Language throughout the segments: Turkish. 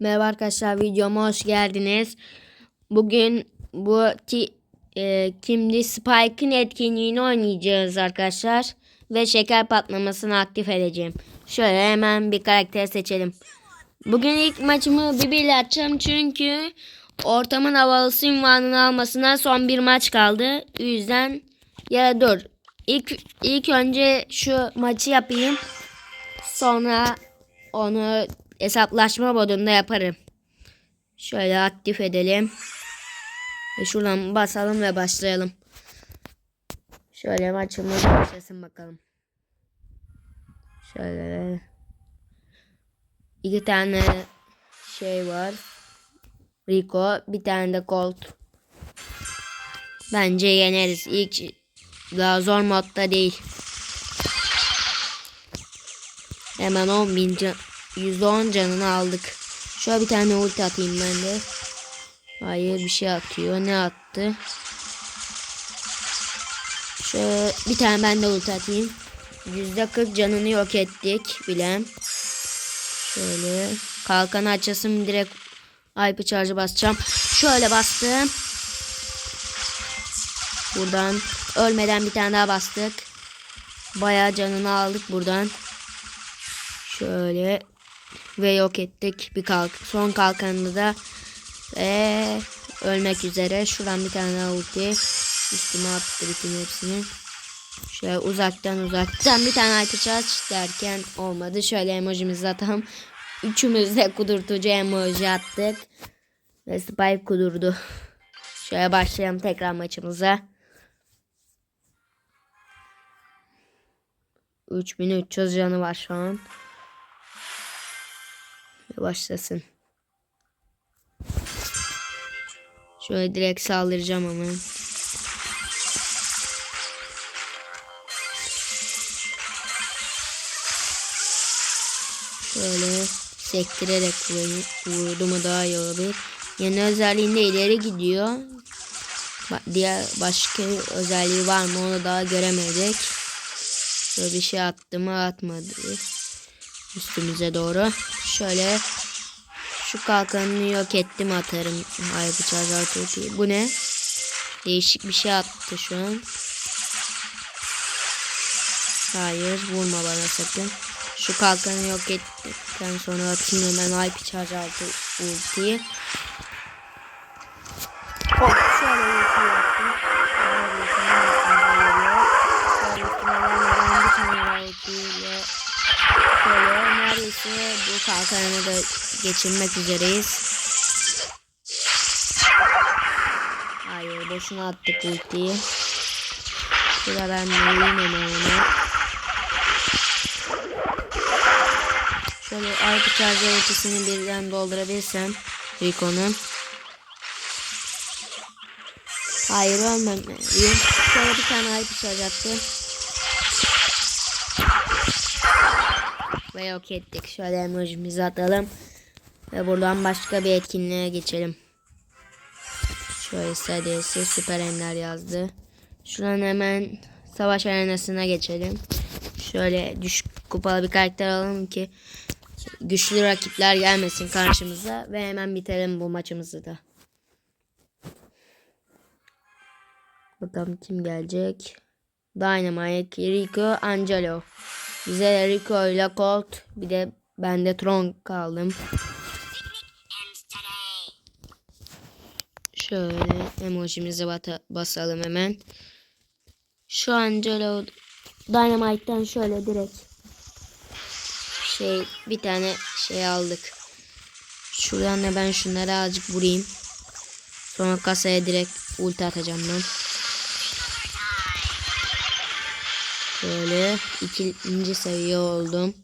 Merhaba arkadaşlar videoma hoş geldiniz. Bugün bu ti, e, kimdi Spike'ın etkinliğini oynayacağız arkadaşlar. Ve şeker patlamasını aktif edeceğim. Şöyle hemen bir karakter seçelim. Bugün ilk maçımı Bibi ile açacağım çünkü ortamın havalısı ünvanını almasına son bir maç kaldı. O yüzden ya dur. İlk, ilk önce şu maçı yapayım. Sonra onu hesaplaşma modunda yaparım. Şöyle aktif edelim. Ve şuradan basalım ve başlayalım. Şöyle maçımız başlasın bakalım. Şöyle. iki tane şey var. Rico, bir tane de Colt. Bence yeneriz. İlk daha zor modda değil. Hemen 10 bin can, 110 canını aldık. Şöyle bir tane ulti atayım ben de. Hayır bir şey atıyor. Ne attı? Şöyle bir tane ben de ulti atayım. %40 canını yok ettik bilen. Şöyle kalkanı açasım direkt IP charge'ı basacağım. Şöyle bastım. Buradan ölmeden bir tane daha bastık. Bayağı canını aldık buradan. Şöyle ve yok ettik bir kalk. Son kalkanını da ve ölmek üzere. Şuradan bir tane ulti. Üstüme attı bütün hepsini. Şöyle uzaktan uzaktan bir tane atacağız derken olmadı. Şöyle emojimizi atalım. Üçümüz de kudurtucu emoji attık. Ve Spike kudurdu. Şöyle başlayalım tekrar maçımıza. 3300 canı var şu an. Başlasın. Şöyle direkt saldıracağım hemen. Şöyle sektirerek vurdu mu daha iyi olabilir. Yeni özelliğinde ileri gidiyor. Diğer başka özelliği var mı onu daha göremedik. Şöyle bir şey attı mı atmadı. Üstümüze doğru. Şöyle şu kalkanını yok ettim atarım. Hayır bıçağı iyi. Bu ne? Değişik bir şey attı şu an. Hayır vurma bana sakın. Şu kalkanı yok ettikten sonra atayım hemen IP charge altı ultiyi. Şöyle neredeyse bu kalkanı da geçirmek üzereyiz. Hayır boşuna attık ultiyi. Şurada ben vurayım hemen onu. Şöyle arka charger ultisini birden doldurabilirsem Rico'nun. Hayır ölmemeliyim. Şöyle bir tane arka charge attım. Ve yok ettik. Şöyle emojimizi atalım. Ve buradan başka bir etkinliğe geçelim. Şöyle sadece süper ender yazdı. Şuradan hemen savaş arenasına geçelim. Şöyle düşük kupalı bir karakter alalım ki güçlü rakipler gelmesin karşımıza ve hemen bitirelim bu maçımızı da. Bakalım kim gelecek. Dynamite, Rico, Angelo. Bize Rico ile Colt bir de ben de Tron kaldım. Şöyle emojimizi basalım hemen. Şu Angelo Dynamite'den şöyle direkt şey bir tane şey aldık. Şuradan da ben şunları azıcık vurayım. Sonra kasaya direkt ulti atacağım ben. Şöyle ikinci seviye oldum.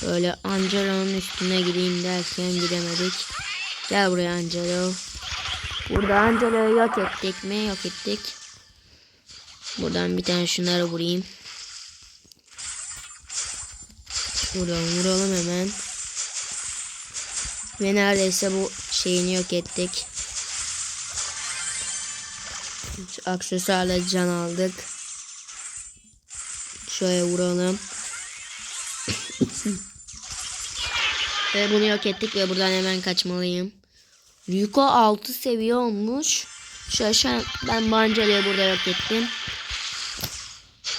Şöyle Angelo'nun üstüne gideyim derken gidemedik. Gel buraya Angelo. Burada Angelo'yu yok ettik mi? Yok ettik. Buradan bir tane şunları vurayım. Vuralım vuralım hemen. Ve neredeyse bu şeyini yok ettik. Aksesuarla can aldık. Şöyle vuralım. Ve bunu yok ettik ve buradan hemen kaçmalıyım. Rico 6 seviye olmuş. Şöyle ben Bancala'yı burada yok ettim.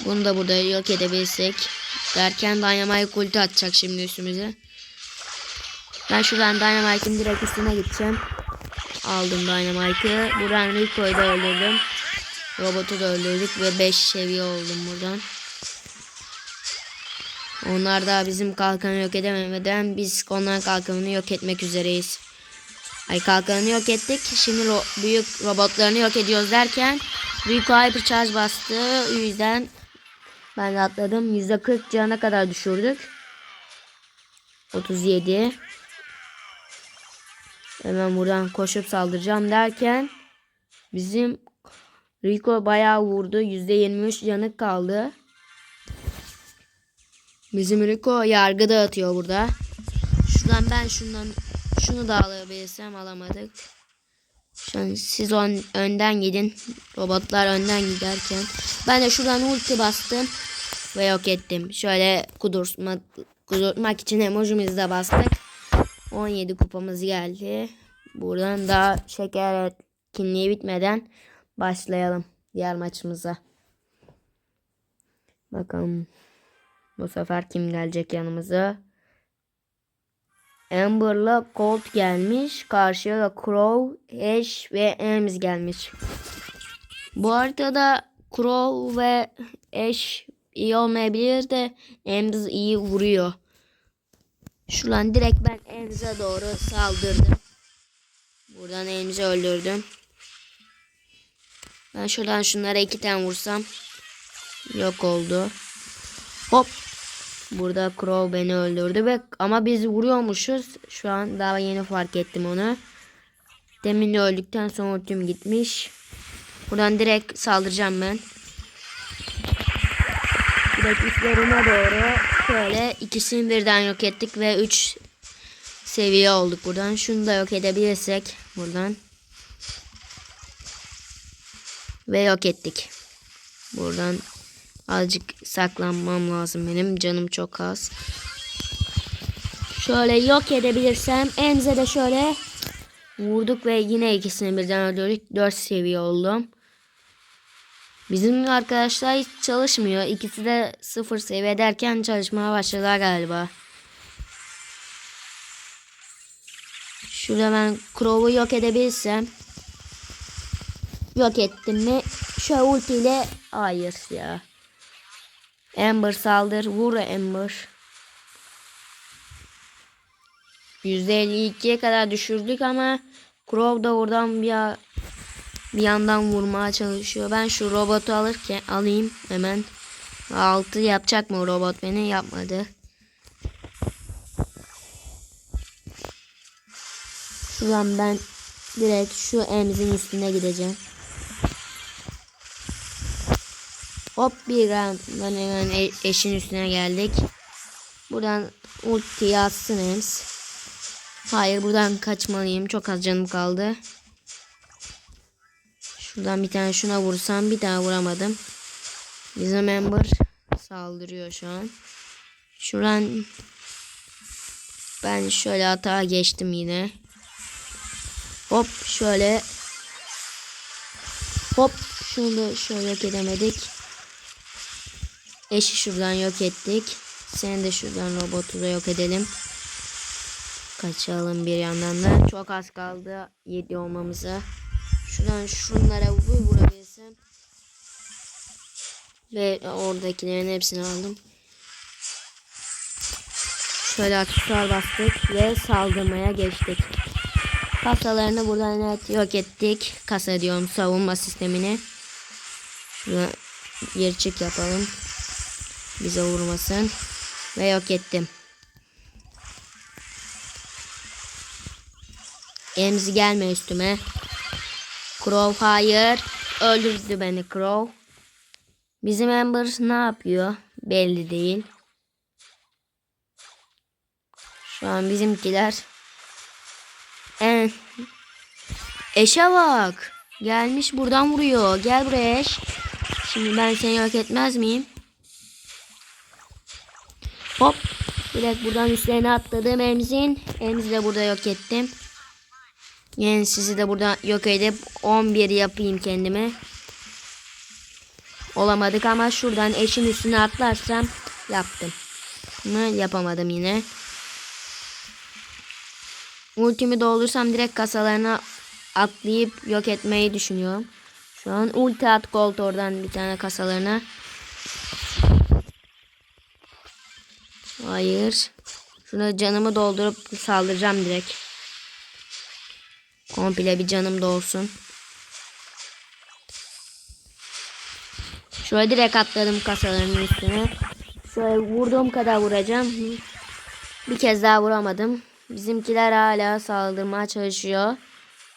Bunu da burada yok edebilirsek. Derken Dynamite ulti atacak şimdi üstümüze. Ben şuradan Dynamite'in direkt üstüne gideceğim. Aldım Dynamite'ı. Buradan Rico'yu da öldürdüm. Robotu da öldürdük ve 5 seviye oldum buradan. Onlar da bizim kalkanı yok edememeden biz onların kalkanını yok etmek üzereyiz. Ay kalkanını yok ettik. Şimdi ro- büyük robotlarını yok ediyoruz derken Rico Hypercharge bastı. O yüzden ben atladım. %40 cana kadar düşürdük. 37. Hemen buradan koşup saldıracağım derken bizim Rico bayağı vurdu. %23 canı kaldı. Bizim Rico yargı dağıtıyor burada. Şuradan ben şundan şunu da alabilirsem alamadık. An siz on, önden gidin. Robotlar önden giderken. Ben de şuradan ulti bastım. Ve yok ettim. Şöyle kudurtmak, kudurtmak için emojimizi de bastık. 17 kupamız geldi. Buradan da şeker etkinliği bitmeden başlayalım diğer maçımıza. Bakalım bu sefer kim gelecek yanımıza. Amber'la Colt gelmiş. Karşıya da Crow, Ash ve Ems gelmiş. Bu haritada Crow ve Ash iyi olmayabilir de Ems iyi vuruyor. Şuradan direkt ben Ems'e doğru saldırdım. Buradan Ems'i öldürdüm. Ben şuradan şunlara iki tane vursam yok oldu. Hop. Burada Crow beni öldürdü ve ama biz vuruyormuşuz. Şu an daha yeni fark ettim onu. Demin de öldükten sonra ultim gitmiş. Buradan direkt saldıracağım ben. Direkt doğru şöyle ikisini birden yok ettik ve 3 seviye olduk buradan. Şunu da yok edebilirsek buradan. Ve yok ettik. Buradan azıcık saklanmam lazım benim. Canım çok az. Şöyle yok edebilirsem Emze de şöyle vurduk ve yine ikisini birden öldürdük. 4 seviye oldum. Bizim arkadaşlar hiç çalışmıyor. İkisi de sıfır seviye derken çalışmaya başladılar galiba. Şurada ben Crow'u yok edebilirsem. Yok ettim mi? Şöyle ultiyle hayır ya. Amber saldır. Vur Amber. %52'ye kadar düşürdük ama Crow da oradan bir bir yandan vurmaya çalışıyor. Ben şu robotu alırken alayım hemen. 6 yapacak mı robot beni? Yapmadı. Şuradan ben direkt şu emzin üstüne gideceğim. Hop bir hemen e- eşin üstüne geldik. Buradan ulti atsın Ems. Hayır buradan kaçmalıyım. Çok az canım kaldı. Şuradan bir tane şuna vursam bir daha vuramadım. Bizim member saldırıyor şu an. Şuradan ben şöyle hata geçtim yine. Hop şöyle. Hop şunu da şöyle edemedik. Eşi şuradan yok ettik. Seni de şuradan robotu da yok edelim. Kaçalım bir yandan da. Çok az kaldı 7 olmamıza. Şuradan şunlara vur vurabilirsem. Ve oradakilerin hepsini aldım. Şöyle aksesuar bastık ve saldırmaya geçtik. Kasalarını buradan evet yok ettik. Kasa diyorum savunma sistemini. Şuna geri çık yapalım. Bize vurmasın. Ve yok ettim. Emzi gelme üstüme. Crow hayır. Öldürdü beni Crow. Bizim Amber ne yapıyor? Belli değil. Şu an bizimkiler en Eşe bak. Gelmiş buradan vuruyor. Gel buraya eş. Şimdi ben seni yok etmez miyim? Hop. Direkt buradan üstlerine atladım Emzin. Emzi de burada yok ettim. Yani sizi de burada yok edip 11 yapayım kendime. Olamadık ama şuradan eşin üstüne atlarsam yaptım. Mı yapamadım yine. Ultimi doldursam direkt kasalarına atlayıp yok etmeyi düşünüyorum. Şu an ulti at gold oradan bir tane kasalarına. Hayır. Şuna canımı doldurup saldıracağım direkt. Komple bir canım dolsun. Şöyle direkt atladım kasaların üstüne. Şöyle vurduğum kadar vuracağım. Bir kez daha vuramadım. Bizimkiler hala saldırmaya çalışıyor.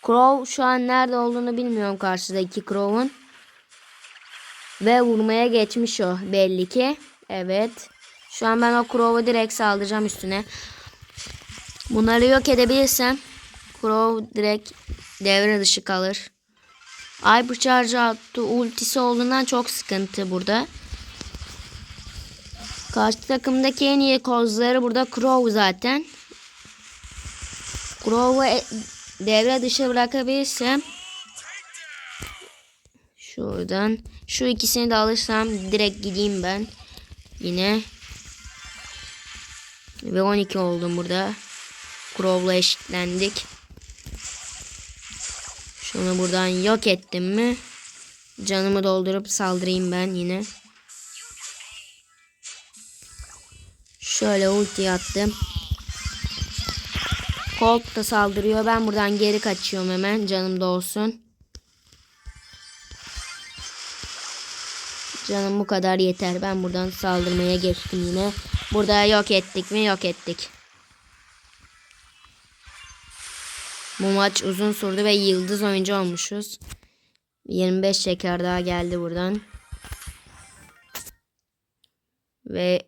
Crow şu an nerede olduğunu bilmiyorum karşıdaki Crow'un. Ve vurmaya geçmiş o belli ki. Evet. Şu an ben o Crow'u direkt saldıracağım üstüne. Bunları yok edebilirsem Crow direkt devre dışı kalır. Ay bıçarcı attı ultisi olduğundan çok sıkıntı burada. Karşı takımdaki en iyi kozları burada Crow zaten. Crow'u e- devre dışı bırakabilirsem şuradan şu ikisini de alırsam direkt gideyim ben. Yine ve 12 oldum burada. Crow'la eşitlendik. Şunu buradan yok ettim mi? Canımı doldurup saldırayım ben yine. Şöyle ulti attım. Colt da saldırıyor. Ben buradan geri kaçıyorum hemen. Canım dolsun. Canım bu kadar yeter. Ben buradan saldırmaya geçtim yine. Burada yok ettik mi? Yok ettik. Bu maç uzun sürdü ve yıldız oyuncu olmuşuz. 25 şeker daha geldi buradan. Ve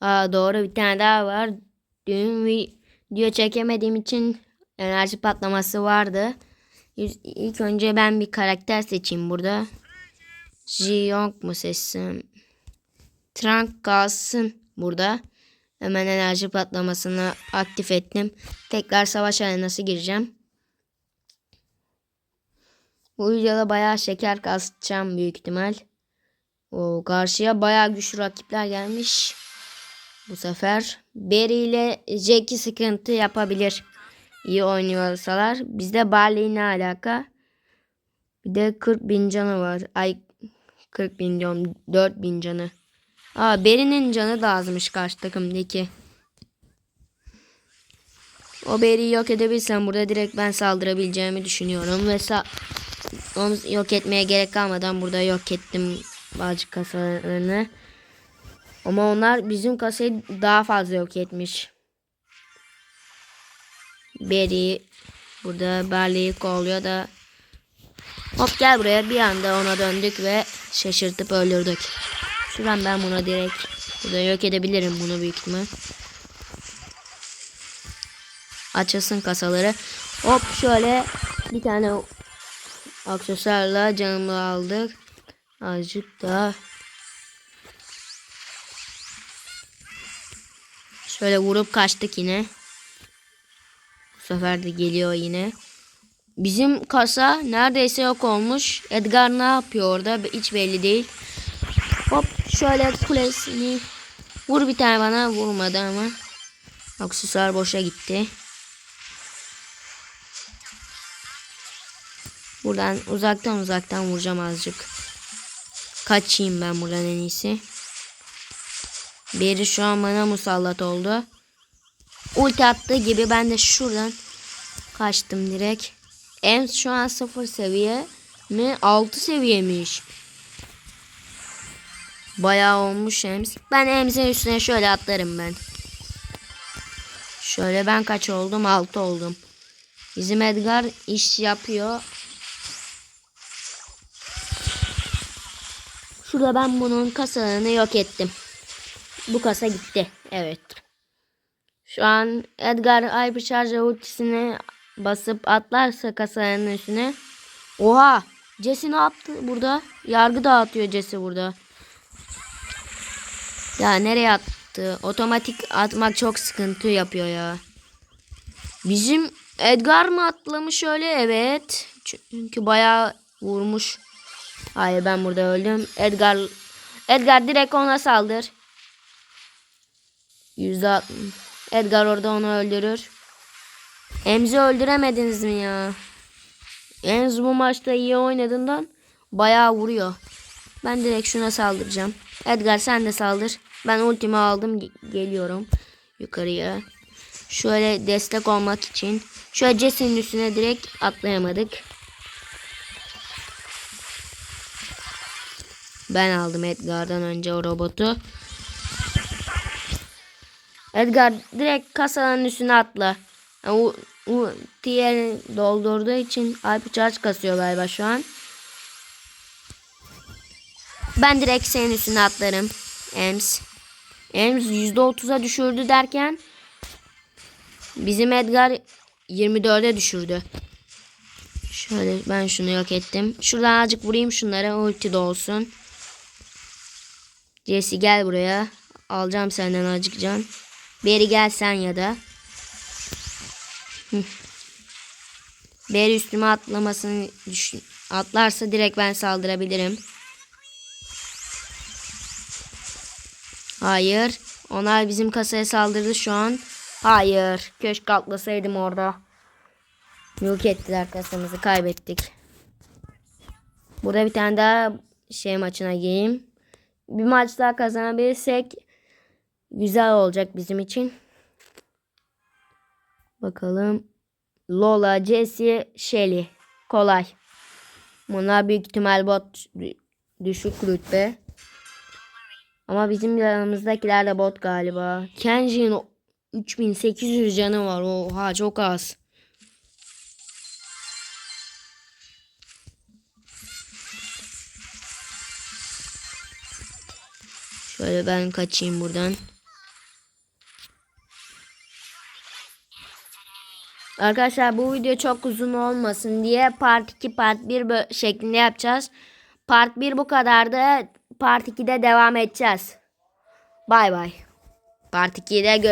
aa, doğru bir tane daha var. Dün video çekemediğim için enerji patlaması vardı. İlk- önce ben bir karakter seçeyim burada. Jiyong mu seçsem? Trunk kalsın burada. Hemen enerji patlamasını aktif ettim. Tekrar savaş arenası gireceğim. Bu videoda bayağı şeker kasacağım büyük ihtimal. O karşıya bayağı güçlü rakipler gelmiş. Bu sefer Barry ile Jackie sıkıntı yapabilir. İyi oynuyorsalar. Bizde Barley ne alaka? Bir de 40 bin canı var. Ay 40 bin diyorum. 4 bin canı. Aa Barry'nin canı da azmış karşı takımdaki. O Barry'i yok edebilsem burada direkt ben saldırabileceğimi düşünüyorum. Ve sa- onu yok etmeye gerek kalmadan burada yok ettim bazı kasalarını. Ama onlar bizim kasayı daha fazla yok etmiş. Barry burada Barley'i kolluyor da Hop gel buraya bir anda ona döndük ve şaşırtıp öldürdük. Şuradan ben bunu direkt burada yok edebilirim bunu büyük ihtimal. Açılsın kasaları. Hop şöyle bir tane aksesuarla canımı aldık. Azıcık daha. Şöyle vurup kaçtık yine. Bu sefer de geliyor yine. Bizim kasa neredeyse yok olmuş. Edgar ne yapıyor orada hiç belli değil. Şöyle kulesini vur bir tane bana vurmadı ama. Aksesuar boşa gitti. Buradan uzaktan uzaktan vuracağım azıcık. Kaçayım ben buradan en iyisi. Biri şu an bana musallat oldu. Ulti attığı gibi ben de şuradan kaçtım direkt. Ems şu an 0 seviye mi? 6 seviyemiş. Bayağı olmuş Ems. Ben Ems'in üstüne şöyle atlarım ben. Şöyle ben kaç oldum? 6 oldum. Bizim Edgar iş yapıyor. Şurada ben bunun kasalarını yok ettim. Bu kasa gitti. Evet. Şu an Edgar Hypercharger ultisini basıp atlarsa kasaların üstüne. Oha! Jesse ne yaptı burada? Yargı dağıtıyor Jesse burada. Ya nereye attı. Otomatik atmak çok sıkıntı yapıyor ya. Bizim Edgar mı atlamış öyle? Evet. Çünkü bayağı vurmuş. Hayır ben burada öldüm. Edgar Edgar direkt ona saldır. Yüzde. Edgar orada onu öldürür. Emzi öldüremediniz mi ya? Enz bu maçta iyi oynadığından bayağı vuruyor. Ben direkt şuna saldıracağım. Edgar sen de saldır. Ben ultimi aldım ge- geliyorum yukarıya. Şöyle destek olmak için. Şöyle Jesse'nin üstüne direkt atlayamadık. Ben aldım Edgar'dan önce o robotu. Edgar direkt kasanın üstüne atla. Yani o, o diğer doldurduğu için Alp charge kasıyor galiba şu an. Ben direkt senin üstüne atlarım. Ems. Ems %30'a düşürdü derken bizim Edgar 24'e düşürdü. Şöyle ben şunu yok ettim. Şuradan azıcık vurayım şunlara ulti de olsun. Jesse gel buraya. Alacağım senden azıcık can. Beri gel sen ya da. Beri üstüme atlamasını düşün. Atlarsa direkt ben saldırabilirim. Hayır. Onlar bizim kasaya saldırdı şu an. Hayır. Köşk atlasaydım orada. Yok ettiler kasamızı. Kaybettik. Burada bir tane daha şey maçına gireyim. Bir maç daha kazanabilirsek güzel olacak bizim için. Bakalım. Lola, Jessie, Shelly. Kolay. Bunlar büyük ihtimal bot düşük rütbe. Ama bizim yanımızdakiler de bot galiba. Kenji'nin 3800 canı var. Oha çok az. Şöyle ben kaçayım buradan. Arkadaşlar bu video çok uzun olmasın diye part 2 part 1 bö- şeklinde yapacağız. Part 1 bu kadardı. Part 2'de devam edeceğiz. Bay bay. Part 2'de görüşürüz.